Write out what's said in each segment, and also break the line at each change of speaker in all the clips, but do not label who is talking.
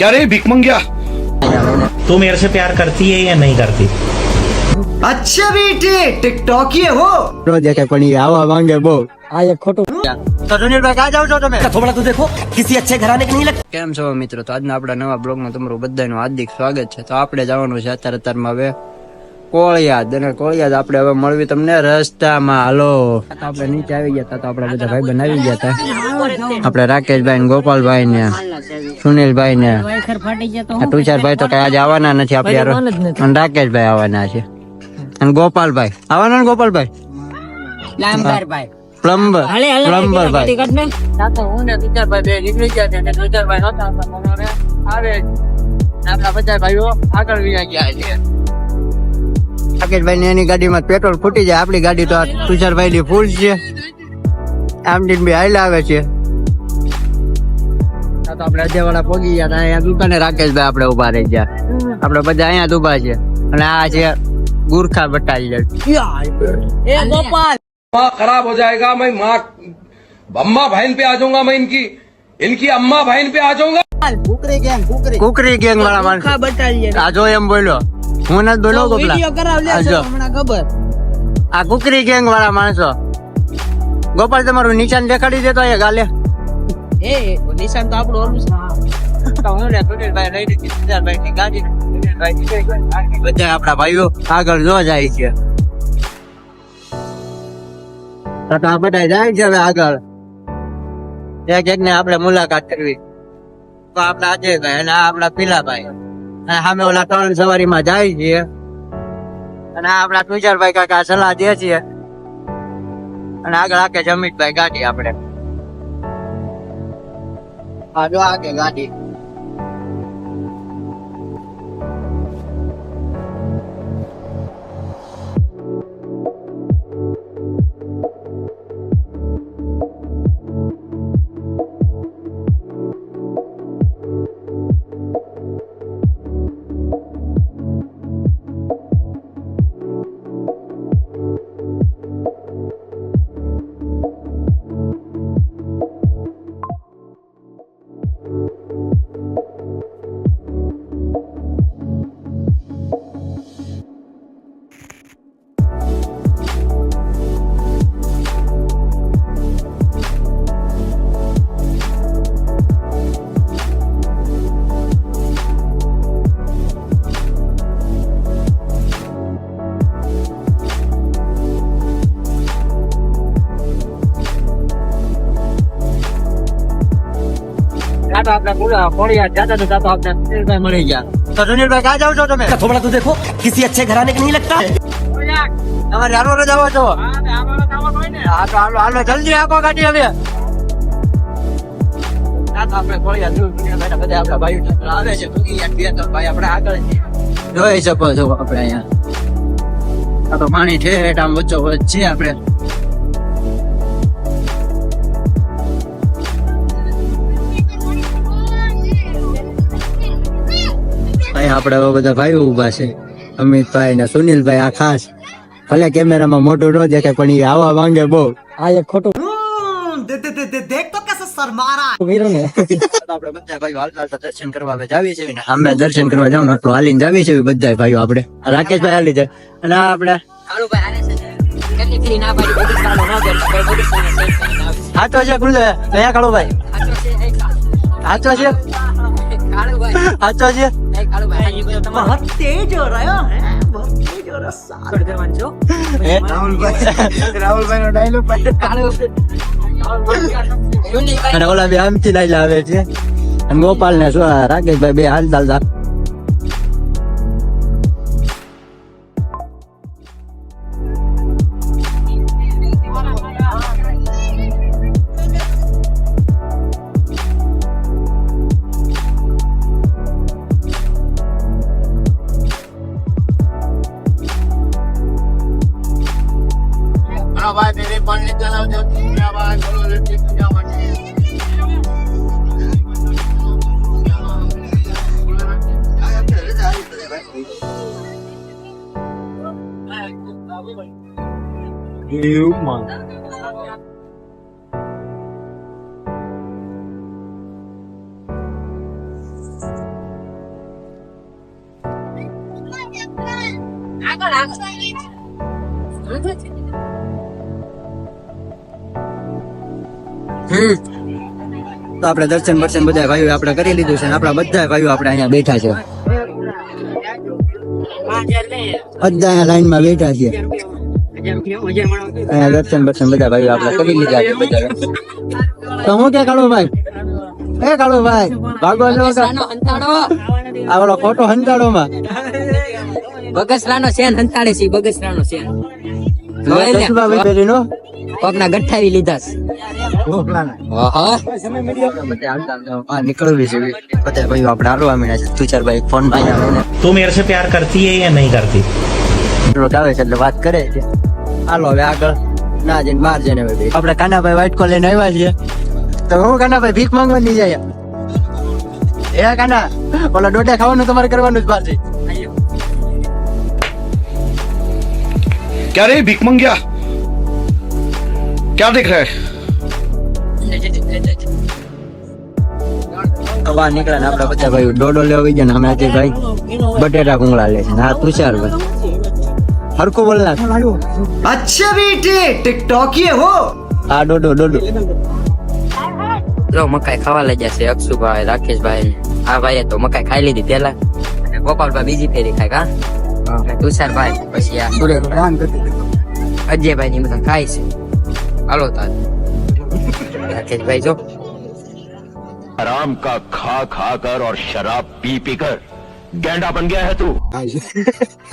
क्या रे भीख मंगिया
तू मेरे से प्यार करती है या नहीं करती
अच्छा बेटे टिकटॉक ये हो
રોજ દેખે પણ ઈ આવા માંગે બહુ આ એક ખોટું
तो सुनील भाई कहाँ जाओ છો તમે
थोड़ा तो देखो किसी अच्छे घराने के नहीं लगता
કેમ છો મિત્રો તો આજના આપણા નવા બ્લોગમાં તમારું બધાનું હાર્દિક સ્વાગત છે તો આપણે જવાનું છે અત્યારે અત્યારમાં હવે કોળિયાદ. અને કોળિયાદ આપણે હવે મળવી તમને રસ્તામાં. હાલો. આપણે નીચે આવી ગયા હતા તો આપણે બધા ભાઈ બનાવી આવી ગયા હતા. આપણે રાકેશભાઈ ને ગોપાલભાઈ ને સુનિલભાઈ ને તુષારભાઈ તો કઈ આજે આવવાના નથી આપણે યાર અને રાકેશભાઈ આવવાના છે. અને ગોપાલભાઈ. આવવાના ને ગોપાલભાઈ? પ્લમ્બર. પ્લમ્બર ભાઈ રાકેશભાઈ ની એની ગાડીમાં પેટ્રોલ ફૂટી જાય આપણી ગાડી તો તુષારભાઈ ની ફૂલ છે આમ દિન બી હાલ આવે છે આ તો આપણે અજયવાળા પોગી ગયા હતા અહીંયા દુકાને રાકેશભાઈ આપણે ઉભા રહી ગયા આપણે બધા અહીંયા જ ઉભા છે અને આ છે ગુરખા બટાલિયન
माँ खराब हो जाएगा मैं माँ अम्मा बहन पे आ जाऊंगा मैं इनकी इनकी अम्मा बहन पे आ जाऊंगा
કુકરી ગેંગ વાળા માણસ આ જો એમ બોલ્યો હું નથી બોલો ગોપલા આ ખબર. આ કુકરી ગેંગ વાળા માણસો. ગોપાલ તમારું નિશાન દેખાડી દેતો એ ગાલે બધા આપણા ભાઈઓ આગળ જો જાય છે. તો તો આ બધા જાય છે હવે આગળ. એક એક ને આપણે મુલાકાત કરવી. તો આપણા અજયભાઈ અને આપણા પીલાભાઈ. અને સામે ઓલા ત્રણ સવારીમાં જાય છે અને આપણા તુજારભાઈ કાકા સલાહ દે છે. અને આગળ આકે જમીતભાઈ ગાડી આપણે. હા, જો આગે ગાડી. આ આપણે કોળિયા સુનિલભાઈ બધા આપણા ભાઈ આવે છે આપણે આગળ જોઈ શકો છો આપણે અહીંયા. આ તો પાણી ઠેઠ આમ વચ્ચો આપણે અહીંયા આપણા બધા ભાઈઓ ઊભા છે. અમિતભાઈ ને સુનિલભાઈ આ ખાસ. ભલે કેમેરામાં મોટું ન દેખાય પણ એ આવા માંગે બહુ. આ એક ખોટું દર્શન કરવા જાવી છે અમે દર્શન કરવા જાવ તો હાલીને જાવી છે બધા ભાઈઓ આપણે. રાકેશભાઈ હાલી જાય. અને હાચો છે કુલ કયા કાળો ભાઈ. હાચો છે. હાચો છે
बहुत तेज हो रहा है बहुत तेज हो रहा है
રાહુલભાઈ નો ડાયલોગ અને ઓલા બે આમથી લઈ આવે છે અને ગોપાલ ને શું આ રાકેશભાઈ બે હાલ ચાલતા આવા તેરે પણ ચલાવજો આવા પૂજા માટે Human. Aku langsung. તો આપણે દર્શન વર્શન બધા ભાઈઓ આપણે કરી લીધું છે આપણા બધા ભાઈઓ આપણે અહીંયા બેઠા છે. બધા અહીંયા લાઈનમાં બેઠા છે. અહીંયા દર્શન બર્શન બધા ભાઈઓ આપણે કરી લીધા છે બધા તો હું ક્યાં કાળો ભાઈ એ કાળો ભાઈ ભાગો ન આ ઓલો ખોટો હંતાડો માં.
બગસરાનો સેન હંતાડે છે બગસરાનો શેન.
નો.
કોકના ગઠ્ઠાવી લીધા છે.
હા નીકળવી છે બધા ભાઈઓ આપણે હાલવા માંડ્યા છે તું ચાર ભાઈ ફોન માં અહીંયા
तू मेरे से प्यार करती है या नहीं करती
રોડ આવે છે એટલે વાત કરે છે હાલો હવે આગળ ના જઈને બહાર જઈને હવે ભાઈ આપણે કાનાભાઈ વ્હાઈટ કોલ લઈને આવ્યા છીએ તો હું કાનાભાઈ ભીખ માંગવા નહીં જાય એ કાના ઓલા ડોડા ખાવાનું તમારે કરવાનું જ બહાર છે
क्या रे भीख मंगिया क्या देख
કવા નીકળે ને આપડે બધા ભાઈ ડોડો લેવા આવી ને અમે આજે ભાઈ બટેટા ભૂંગળા લે છે હા તુષાર ભાઈ. હરકો બોલના
અચ્છા બેટે ટિકટોક ये હો.
હા, ડોડો ડોડો.
લો મકાઈ ખાવા લઈ જશે અક્ષુભાઈ, રાકેશભાઈ આ ભાઈએ તો મકાઈ ખાઈ લીધી પેલા અને ગોપાલભાઈ બીજી ફેરી ખાય કા તુષાર ભાઈ પછી આ સુરેશ અજયભાઈ ની બધા ખાય છે. હાલો તાર. રાકેશભાઈ જો
हराम का खा खा कर और शराब पी पी कर गैंडा बन गया है तू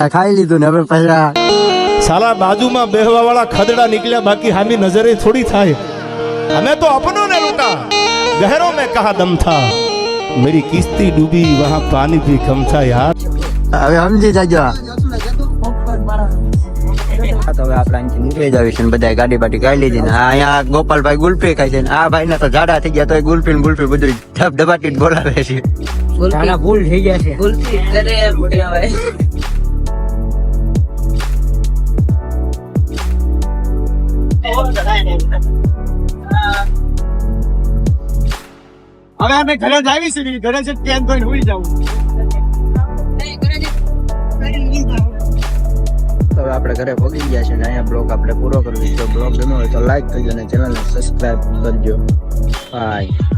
આ ખાઈ લીધું ને હવે પછી
સાલા બાજુમાં બેહવા વાળા ખદડા નીકળ્યા બાકી હામી નજરે થોડી થાય हमें तो अपनों ने लूटा गहरों में कहा दम था मेरी किस्ती डूबी वहाँ पानी भी कम था यार
હવે સમજી જાજો હા તો હવે આપણે અહીંથી નીકળી જઈશું ને બધા ગાડી બાડી ગાઈ લીધી ને. આ અહીંયા ગોપાલભાઈ ગુલફી ખાય છે ને. આ ભાઈ ના તો જાડા થઈ ગયા તો ગુલફી ને ગુલ્ફી બધું ધબ ધબાટી બોલાવે છે.
ભૂલ થઈ ગયા છે. ભૂલ
હવે અમે ઘરે જ આવીશું ઘરે જ કેમ કોઈ હોઈ જવું. હવે આપણે ઘરે પહોંચી ગયા છે ને અહીંયા બ્લોગ આપણે પૂરો કરવી જો બ્લોગ ગમ્યો હોય તો લાઈક કરજો અને ચેનલને સબસ્ક્રાઈબ કરજો. બાય